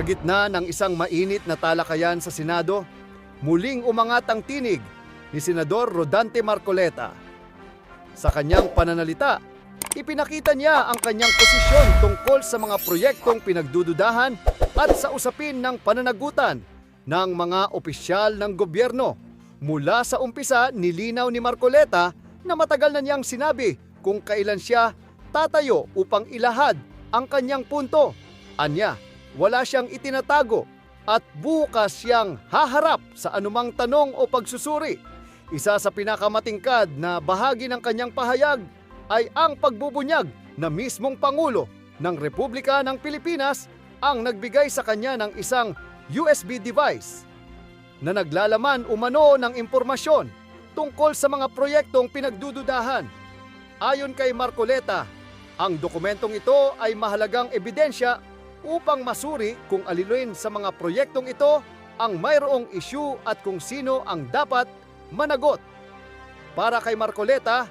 Sa gitna ng isang mainit na talakayan sa Senado, muling umangat ang tinig ni Senador Rodante Marcoleta. Sa kanyang pananalita, ipinakita niya ang kanyang posisyon tungkol sa mga proyektong pinagdududahan at sa usapin ng pananagutan ng mga opisyal ng gobyerno. Mula sa umpisa, nilinaw ni Marcoleta na matagal na niyang sinabi kung kailan siya tatayo upang ilahad ang kanyang punto. Anya, wala siyang itinatago at bukas siyang haharap sa anumang tanong o pagsusuri. Isa sa pinakamatingkad na bahagi ng kanyang pahayag ay ang pagbubunyag na mismong Pangulo ng Republika ng Pilipinas ang nagbigay sa kanya ng isang USB device na naglalaman umano ng impormasyon tungkol sa mga proyektong pinagdududahan. Ayon kay Marcoleta, ang dokumentong ito ay mahalagang ebidensya upang masuri kung alilin sa mga proyektong ito ang mayroong issue at kung sino ang dapat managot. Para kay Marcoleta,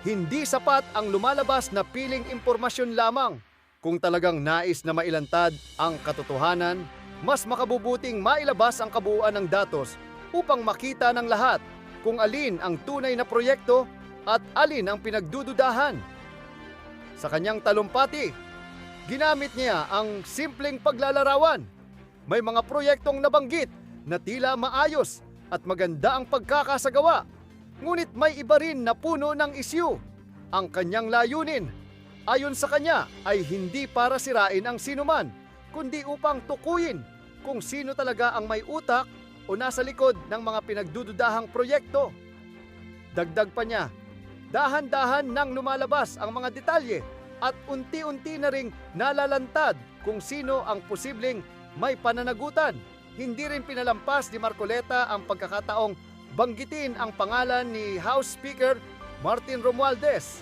hindi sapat ang lumalabas na piling impormasyon lamang. Kung talagang nais na mailantad ang katotohanan, mas makabubuting mailabas ang kabuuan ng datos upang makita ng lahat kung alin ang tunay na proyekto at alin ang pinagdududahan. Sa kanyang talumpati, ginamit niya ang simpleng paglalarawan. May mga proyektong nabanggit na tila maayos at maganda ang pagkakasagawa. Ngunit may iba rin na puno ng isyu. Ang kanyang layunin, ayon sa kanya, ay hindi para sirain ang sinuman, kundi upang tukuyin kung sino talaga ang may utak o nasa likod ng mga pinagdududahang proyekto. Dagdag pa niya, dahan-dahan nang lumalabas ang mga detalye at unti-unti na ring nalalantad kung sino ang posibleng may pananagutan. Hindi rin pinalampas ni Marcoleta ang pagkakataong banggitin ang pangalan ni House Speaker Martin Romualdez.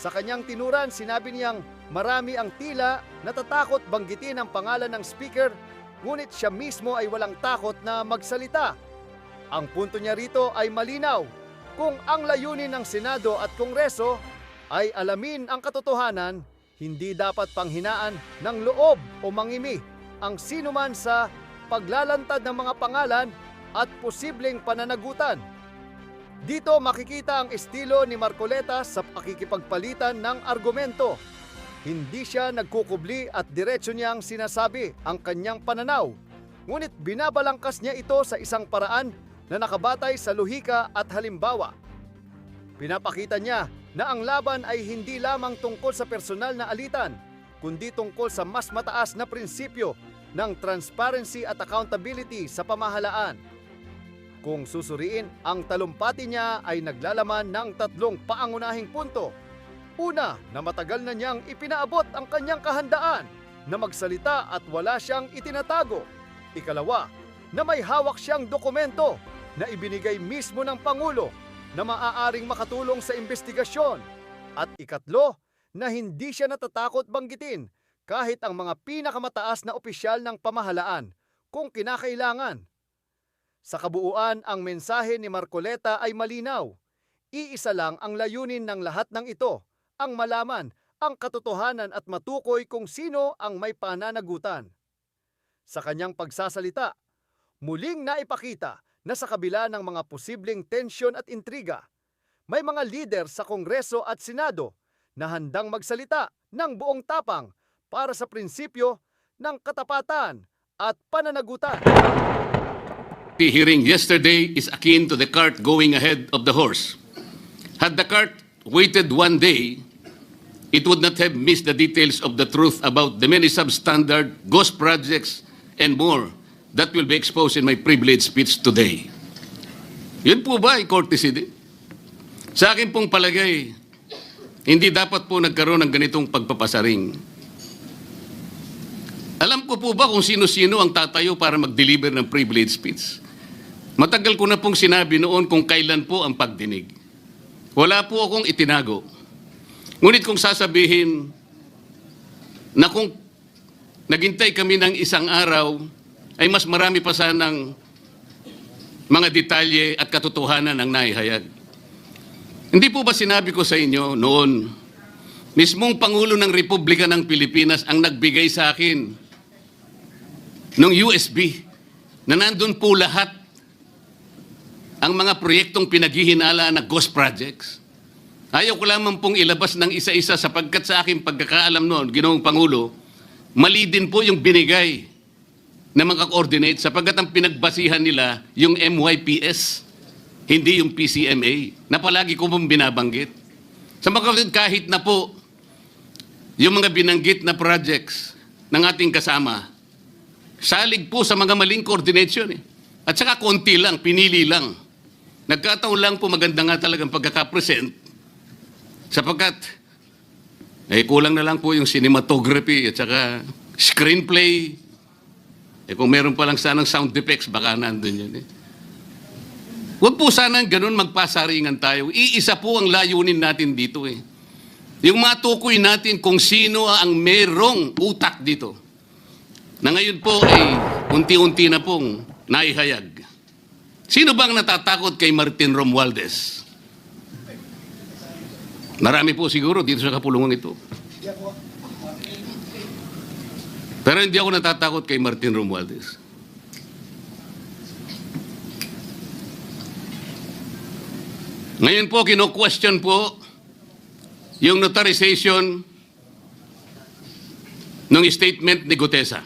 Sa kanyang tinuran, sinabi niyang marami ang tila natatakot banggitin ang pangalan ng speaker, ngunit siya mismo ay walang takot na magsalita. Ang punto niya rito ay malinaw. Kung ang layunin ng Senado at Kongreso ay alamin ang katotohanan, hindi dapat panghinaan ng loob o mangimi ang sinuman sa paglalantad ng mga pangalan at posibleng pananagutan. Dito makikita ang estilo ni Marcoleta sa pakikipagpalitan ng argumento. Hindi siya nagkukubli at diretso niyang sinasabi ang kanyang pananaw. Ngunit binabalangkas niya ito sa isang paraan na nakabatay sa luhika at halimbawa. Pinapakita niya na ang laban ay hindi lamang tungkol sa personal na alitan, kundi tungkol sa mas mataas na prinsipyo ng transparency at accountability sa pamahalaan. Kung susuriin, ang talumpati niya ay naglalaman ng tatlong paangunahing punto. Una, na matagal na niyang ipinaabot ang kanyang kahandaan na magsalita at wala siyang itinatago. Ikalawa, na may hawak siyang dokumento na ibinigay mismo ng Pangulo na maaaring makatulong sa investigasyon. At ikatlo, na hindi siya natatakot banggitin kahit ang mga pinakamataas na opisyal ng pamahalaan kung kinakailangan. Sa kabuuan, ang mensahe ni Marcoleta ay malinaw. Iisa lang ang layunin ng lahat ng ito, ang malaman ang katotohanan at matukoy kung sino ang may pananagutan. Sa kanyang pagsasalita, muling naipakita na sa kabila ng mga posibleng tensyon at intriga, may mga lider sa Kongreso at Senado na handang magsalita ng buong tapang para sa prinsipyo ng katapatan at pananagutan. The hearing yesterday is akin to the cart going ahead of the horse. Had the cart waited one day, it would not have missed the details of the truth about the many substandard ghost projects and more that will be exposed in my privileged speech today. Yun po ba ay courtesy din? Sa akin pong palagay, hindi dapat po nagkaroon ng ganitong pagpapasaring. Alam ko po ba kung sino-sino ang tatayo para mag-deliver ng privilege speech? Matagal ko na pong sinabi noon kung kailan po ang pagdinig. Wala po akong itinago. Ngunit kung sasabihin na kung naghintay kami ng isang araw, ay mas marami pa sanang mga detalye at katotohanan ang naihayag. Hindi po ba sinabi ko sa inyo noon, mismong Pangulo ng Republika ng Pilipinas ang nagbigay sa akin ng USB na nandun po lahat ang mga proyektong pinaghihinala na ghost projects. Ayaw ko lamang pong ilabas ng isa-isa sapagkat sa aking pagkakaalam noon, Ginoong Pangulo, mali din po yung binigay na mga coordinate sapagkat ang pinagbasihan nila yung MYPS, hindi yung PCMA, na palagi ko pong binabanggit. Sa mga kahit na po yung mga binanggit na projects ng ating kasama, salig po sa mga maling coordination eh. At saka konti lang, pinili lang. Nagkataon lang po maganda nga talagang pagkakapresent sapagkat eh, kulang na lang po yung cinematography at saka screenplay. Eh kung meron pa lang sanang sound effects, baka nandun yun eh. Huwag po sanang ganun magpasaringan tayo. Iisa po ang layunin natin dito eh. Yung matukoy natin kung sino ang merong utak dito. Na ngayon po ay unti-unti na pong naihayag. Sino bang natatakot kay Martin Romualdez? Marami po siguro dito sa kapulungan ito. Pero hindi ako natatakot kay Martin Romualdez. Ngayon po, kino-question po yung notarization ng statement ni Gutesa.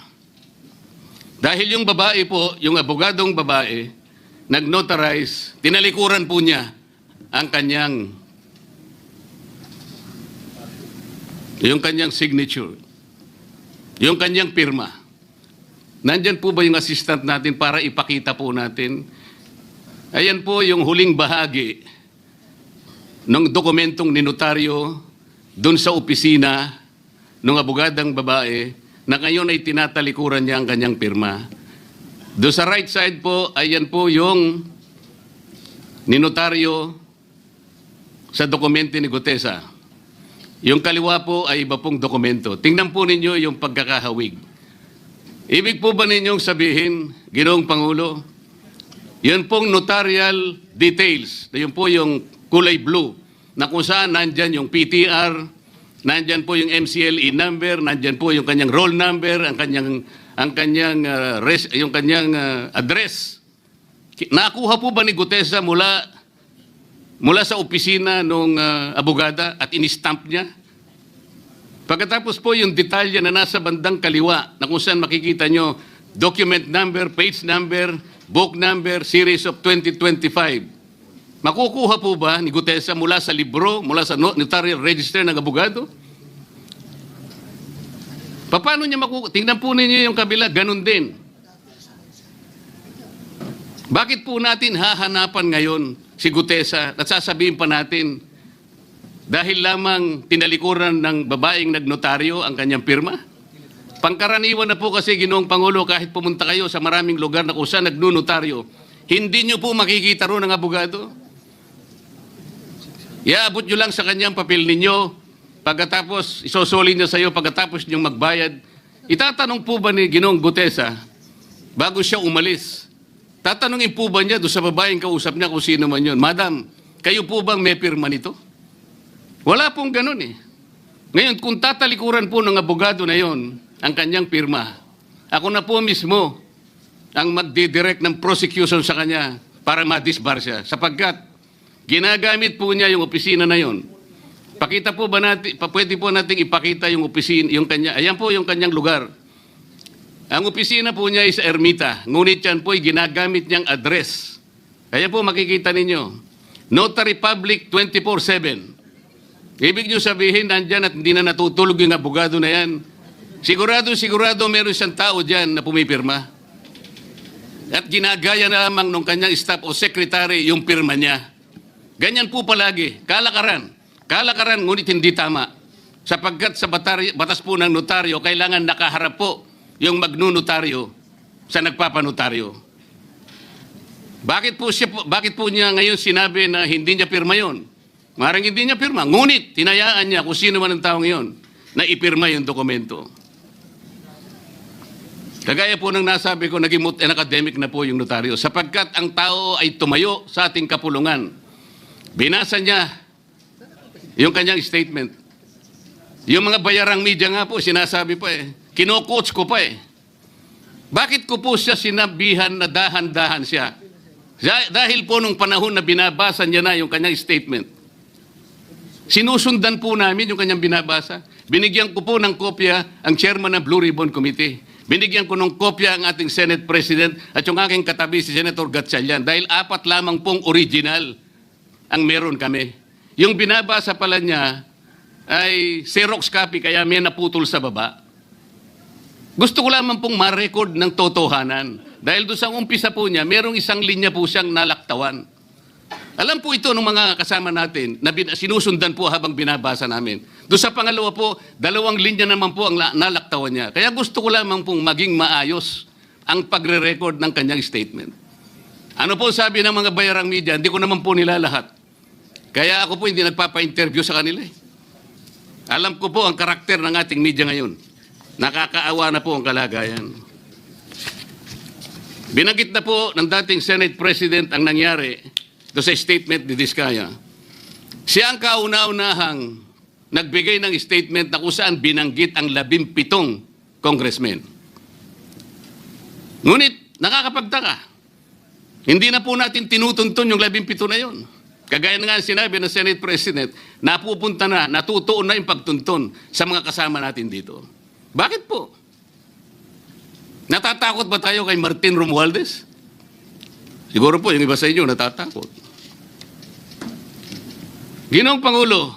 Dahil yung babae po, yung abogadong babae, nag-notarize, tinalikuran po niya ang kanyang yung kanyang signature, yung kanyang pirma. Nandyan po ba yung assistant natin para ipakita po natin? Ayan po yung huling bahagi ng dokumentong ninotaryo doon sa opisina ng abogadang babae na ngayon ay tinatalikuran niya ang kanyang pirma. Doon sa right side po, ayan po yung ninotaryo sa dokumento ni Gutesa. Yung kaliwa po ay iba pong dokumento. Tingnan po ninyo yung pagkakahawig. Ibig po ba ninyong sabihin, Ginoong Pangulo, yun pong notarial details, yun po yung kulay blue, na kung saan nandyan yung PTR, nandyan po yung MCLE number, nandyan po yung kanyang roll number, ang kanyang ang kanyang uh, res, yung kanyang uh, address. Nakuha po ba ni Gutesa mula mula sa opisina ng abogada at in-stamp niya? Pagkatapos po yung detalye na nasa bandang kaliwa na kung saan makikita nyo document number, page number, book number, series of 2025. Makukuha po ba ni Gutesa mula sa libro, mula sa no- notarial register ng abogado? Paano niya makukuha? Tingnan po ninyo yung kabila, ganun din. Bakit po natin hahanapan ngayon si Gutesa at sasabihin pa natin dahil lamang tinalikuran ng babaeng nagnotaryo ang kanyang pirma? Pangkaraniwan na po kasi ginoong Pangulo kahit pumunta kayo sa maraming lugar na kung saan nagnunotaryo, hindi nyo po makikita roon ang abogado. Iaabot nyo lang sa kanyang papel ninyo, pagkatapos isosoli niya sa iyo, pagkatapos niyong magbayad. Itatanong po ba ni Ginoong Gutesa, bago siya umalis, tatanungin po ba niya doon sa babaeng kausap niya kung sino man yun, Madam, kayo po bang may pirma nito? Wala pong ganun eh. Ngayon, kung tatalikuran po ng abogado na yon ang kanyang pirma, ako na po mismo ang magdidirect ng prosecution sa kanya para ma-disbar siya. Sapagkat ginagamit po niya yung opisina na yon. Pakita po ba natin, pwede po natin ipakita yung opisina, yung kanya, ayan po yung kanyang lugar. Ang opisina po niya is Ermita, ngunit yan po ay ginagamit niyang address. Kaya po makikita ninyo, Notary Public 24-7. Ibig niyo sabihin, nandyan at hindi na natutulog yung abogado na yan. Sigurado, sigurado meron siyang tao dyan na pumipirma. At ginagaya na lamang nung kanyang staff o secretary yung pirma niya. Ganyan po palagi, kalakaran. Kalakaran, ngunit hindi tama. Sapagkat sa batas po ng notaryo, kailangan nakaharap po yung magnunotaryo sa nagpapanotaryo. Bakit po, siya, bakit po niya ngayon sinabi na hindi niya pirma yon? Marang hindi niya pirma. Ngunit, tinayaan niya kung sino man ang taong yon na ipirma yung dokumento. Kagaya po ng nasabi ko, naging mut- academic na po yung notaryo. Sapagkat ang tao ay tumayo sa ating kapulungan. Binasa niya yung kanyang statement. Yung mga bayarang media nga po, sinasabi pa eh. Kino-coach ko pa eh. Bakit ko po siya sinabihan na dahan-dahan siya? Dah- Dahil po nung panahon na binabasa niya na yung kanyang statement, sinusundan po namin yung kanyang binabasa. Binigyan ko po ng kopya ang chairman ng Blue Ribbon Committee. Binigyan ko ng kopya ang ating Senate President at yung aking katabi si Senator Gatchalian dahil apat lamang pong original ang meron kami. Yung binabasa pala niya ay Xerox copy kaya may naputol sa baba. Gusto ko lamang pong ma-record ng totohanan. Dahil doon sa umpisa po niya, merong isang linya po siyang nalaktawan. Alam po ito ng mga kasama natin na bin- sinusundan po habang binabasa namin. Doon sa pangalawa po, dalawang linya naman po ang la- nalaktawan niya. Kaya gusto ko lamang pong maging maayos ang pagre-record ng kanyang statement. Ano po sabi ng mga bayarang media, hindi ko naman po nila lahat. Kaya ako po hindi nagpapa-interview sa kanila. eh. Alam ko po ang karakter ng ating media ngayon. Nakakaawa na po ang kalagayan. Binanggit na po ng dating Senate President ang nangyari do sa statement ni Diskaya. Siya ang kauna-unahang nagbigay ng statement na kung saan binanggit ang labimpitong congressmen. Ngunit, nakakapagtaka. Hindi na po natin tinutuntun yung labimpito na yon. Kagaya na nga sinabi ng Senate President, napupunta na, natutuon na yung pagtuntun sa mga kasama natin dito. Bakit po? Natatakot ba tayo kay Martin Romualdez? Siguro po, yung iba sa inyo natatakot. Ginoong Pangulo,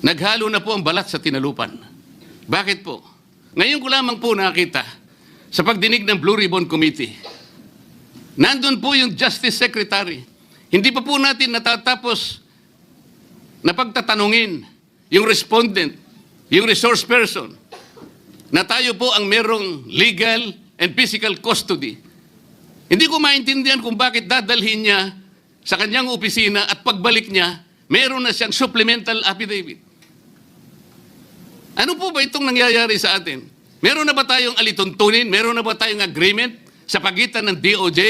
naghalo na po ang balat sa tinalupan. Bakit po? Ngayon ko lamang po nakita sa pagdinig ng Blue Ribbon Committee. Nandun po yung Justice Secretary. Hindi pa po natin natatapos na pagtatanungin yung respondent, yung resource person, na tayo po ang merong legal and physical custody. Hindi ko maintindihan kung bakit dadalhin niya sa kanyang opisina at pagbalik niya, meron na siyang supplemental affidavit. Ano po ba itong nangyayari sa atin? Meron na ba tayong alituntunin? Meron na ba tayong agreement sa pagitan ng DOJ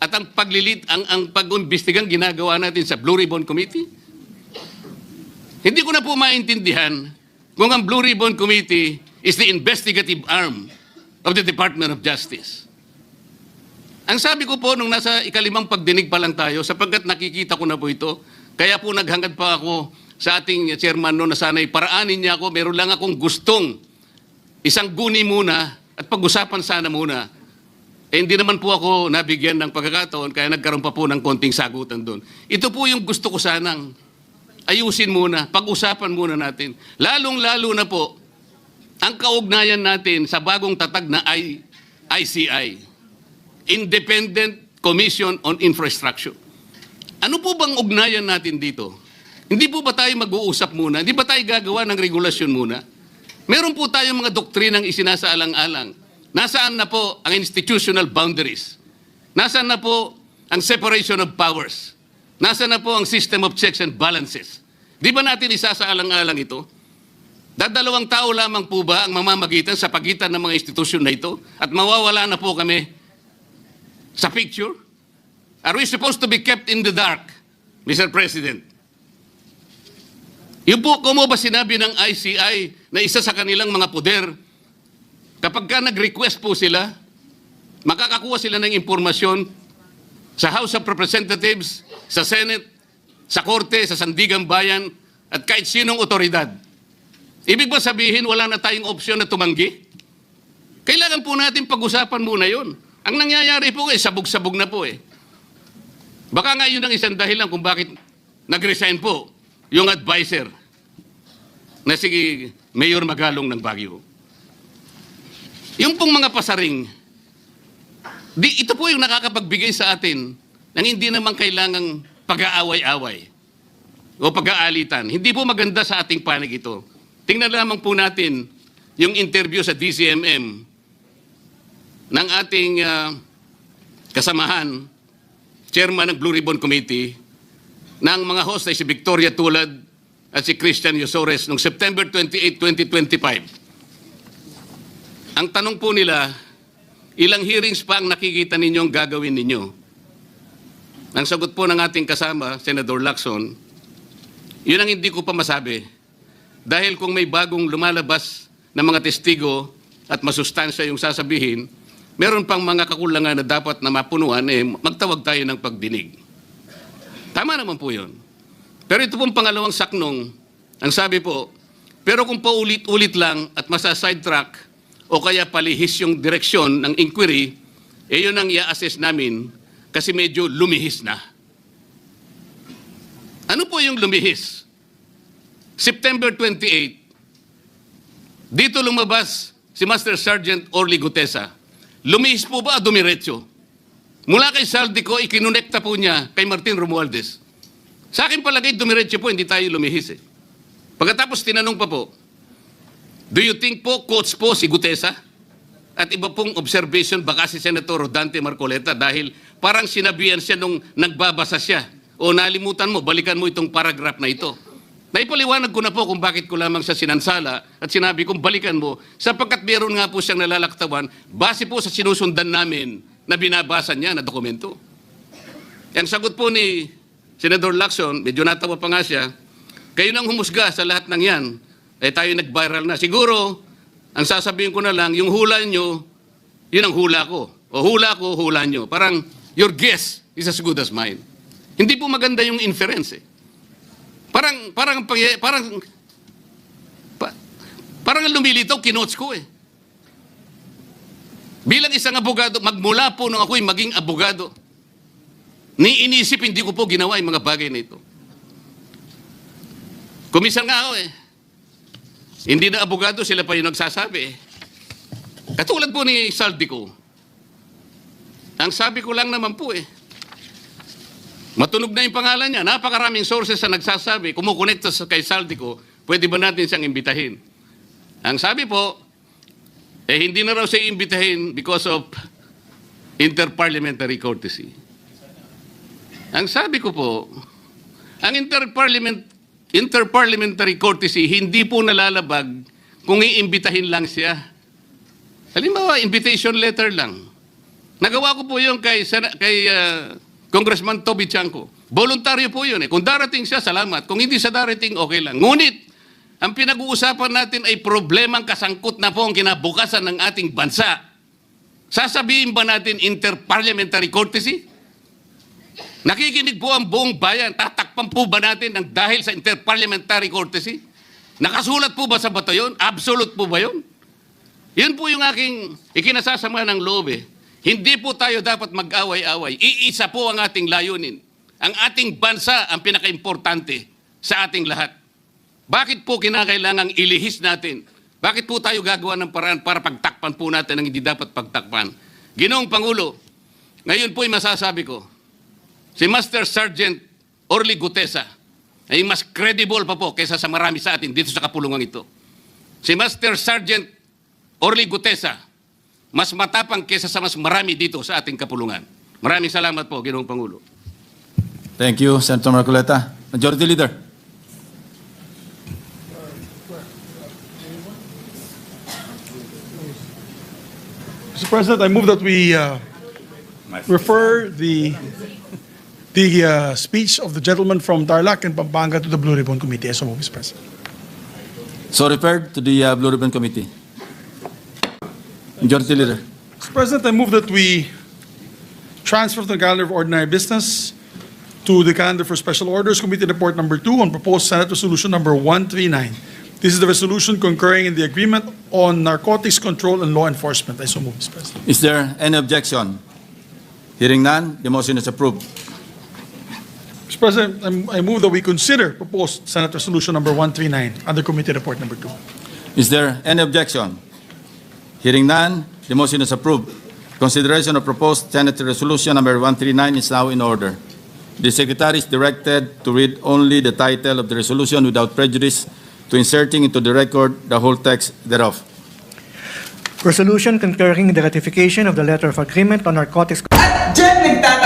at ang paglilit ang ang pag-imbestigang ginagawa natin sa Blue Ribbon Committee? Hindi ko na po maintindihan kung ang Blue Ribbon Committee is the investigative arm of the Department of Justice. Ang sabi ko po nung nasa ikalimang pagdinig pa lang tayo, sapagkat nakikita ko na po ito, kaya po naghangad pa ako sa ating chairman no na sana'y paraanin niya ako, meron lang akong gustong isang guni muna at pag-usapan sana muna. Eh, hindi naman po ako nabigyan ng pagkakataon, kaya nagkaroon pa po ng konting sagutan doon. Ito po yung gusto ko sanang ayusin muna, pag-usapan muna natin. Lalong-lalo na po, ang kaugnayan natin sa bagong tatag na I- ICI, Independent Commission on Infrastructure. Ano po bang ugnayan natin dito? Hindi po ba tayo mag-uusap muna? Hindi ba tayo gagawa ng regulasyon muna? Meron po tayong mga doktrinang isinasaalang-alang. Nasaan na po ang institutional boundaries? Nasaan na po ang separation of powers? Nasaan na po ang system of checks and balances? Di ba natin isasaalang-alang ito? Dadalawang tao lamang po ba ang mamamagitan sa pagitan ng mga institusyon na ito? At mawawala na po kami sa picture? Are we supposed to be kept in the dark, Mr. President? Yung po, kung mo ba sinabi ng ICI na isa sa kanilang mga poder, kapag ka nag-request po sila, makakakuha sila ng impormasyon sa House of Representatives, sa Senate, sa Korte, sa Sandigang Bayan, at kahit sinong otoridad. Ibig ba sabihin wala na tayong opsyon na tumanggi? Kailangan po natin pag-usapan muna yon. Ang nangyayari po eh, sabog-sabog na po eh. Baka nga yun ang isang dahilan kung bakit nag-resign po yung advisor na si Mayor Magalong ng Baguio. Yung pong mga pasaring, di, ito po yung nakakapagbigay sa atin ng hindi naman kailangang pag-aaway-away o pag-aalitan. Hindi po maganda sa ating panig ito. Tingnan lamang po natin yung interview sa DCMM ng ating ah, kasamahan, chairman ng Blue Ribbon Committee, ng mga host ay si Victoria Tulad at si Christian Yosores noong September 28, 2025. Ang tanong po nila, ilang hearings pa ang nakikita ninyong gagawin ninyo? Ang sagot po ng ating kasama, Senador Lacson, yun ang hindi ko pa masabi. Dahil kung may bagong lumalabas na mga testigo, at masustansya yung sasabihin, meron pang mga kakulangan na dapat na mapunuan, eh, magtawag tayo ng pagdinig. Tama naman po yun. Pero ito pong pangalawang saknong, ang sabi po, pero kung paulit-ulit lang at masa-sidetrack o kaya palihis yung direksyon ng inquiry, eh yun ang i-assess namin kasi medyo lumihis na. Ano po yung lumihis? September 28, dito lumabas si Master Sergeant Orly Gutesa. Lumihis po ba o dumiretso? Mula kay Saldico, ikinonekta po niya kay Martin Romualdez. Sa akin palagay, dumiretso po, hindi tayo lumihis eh. Pagkatapos tinanong pa po, do you think po, coach po si Gutesa? At iba pong observation, baka si Senator Dante Marcoleta dahil parang sinabihan siya nung nagbabasa siya. O nalimutan mo, balikan mo itong paragraph na ito. Naipaliwanag ko na po kung bakit ko lamang siya sinansala at sinabi kong balikan mo sapagkat meron nga po siyang nalalaktawan base po sa sinusundan namin na binabasa niya na dokumento. Ang sagot po ni Senador Lacson, medyo natawa pa nga siya, kayo nang humusga sa lahat ng yan, eh tayo nag-viral na. Siguro, ang sasabihin ko na lang, yung hula nyo, yun ang hula ko. O hula ko, hula nyo. Parang, your guess is as good as mine. Hindi po maganda yung inference eh. Parang, parang, parang, pa, parang ang lumilitaw, kinotes ko eh. Bilang isang abogado, magmula po nung ako'y maging abogado, ni inisip hindi ko po ginawa yung mga bagay na ito. Kumisan nga ako eh. Hindi na abogado, sila pa yung nagsasabi. Katulad po ni Saldico. Ang sabi ko lang naman po eh. Matunog na yung pangalan niya. Napakaraming sources na nagsasabi, kumukonekta sa kay Saldico, pwede ba natin siyang imbitahin? Ang sabi po, eh hindi na raw siya imbitahin because of interparliamentary courtesy. Ang sabi ko po, ang interparliament, interparliamentary courtesy hindi po nalalabag kung iimbitahin lang siya. Halimbawa, invitation letter lang. Nagawa ko po yun kay, kay ah, Congressman Toby Chanko. Voluntaryo po yun eh. Kung darating siya, salamat. Kung hindi siya darating, okay lang. Ngunit, ang pinag-uusapan natin ay problemang kasangkot na po ang kinabukasan ng ating bansa. Sasabihin ba natin interparliamentary courtesy? Nakikinig po ang buong bayan. Tatakpan po ba natin ng dahil sa interparliamentary courtesy? Nakasulat po ba sa bato yun? Absolute po ba yun? Yun po yung aking ikinasasama ng loob eh. Hindi po tayo dapat mag-away-away. Iisa po ang ating layunin. Ang ating bansa ang pinaka-importante sa ating lahat. Bakit po kinakailangang ilihis natin? Bakit po tayo gagawa ng paraan para pagtakpan po natin ang hindi dapat pagtakpan? Ginoong Pangulo, ngayon po'y masasabi ko, si Master Sergeant Orly Gutesa ay mas credible pa po kaysa sa marami sa atin dito sa kapulungan ito. Si Master Sergeant Orly Gutesa, mas matapang kaysa sa mas marami dito sa ating kapulungan. Maraming salamat po, Ginoong Pangulo. Thank you, Senator Marcoleta. Majority Leader. Mr. President, I move that we uh, refer the, the uh, speech of the gentleman from Tarlac and Pampanga to the Blue Ribbon Committee. So move, Mr. President. So referred to the uh, Blue Ribbon Committee. Majority Leader. Mr. President, I move that we transfer the calendar of ordinary business to the calendar for special orders, Committee Report Number Two on proposed Senate Resolution Number 139. This is the resolution concurring in the agreement on narcotics control and law enforcement. I so move, Mr. President. Is there any objection? Hearing none, the motion is approved. Mr. President, I'm- I move that we consider proposed Senate Resolution Number 139 under Committee Report Number Two. Is there any objection? Hearing none, the motion is approved. Consideration of proposed Senate Resolution Number 139 is now in order. The Secretary is directed to read only the title of the resolution without prejudice to inserting into the record the whole text thereof. Resolution concurring the ratification of the letter of agreement on narcotics At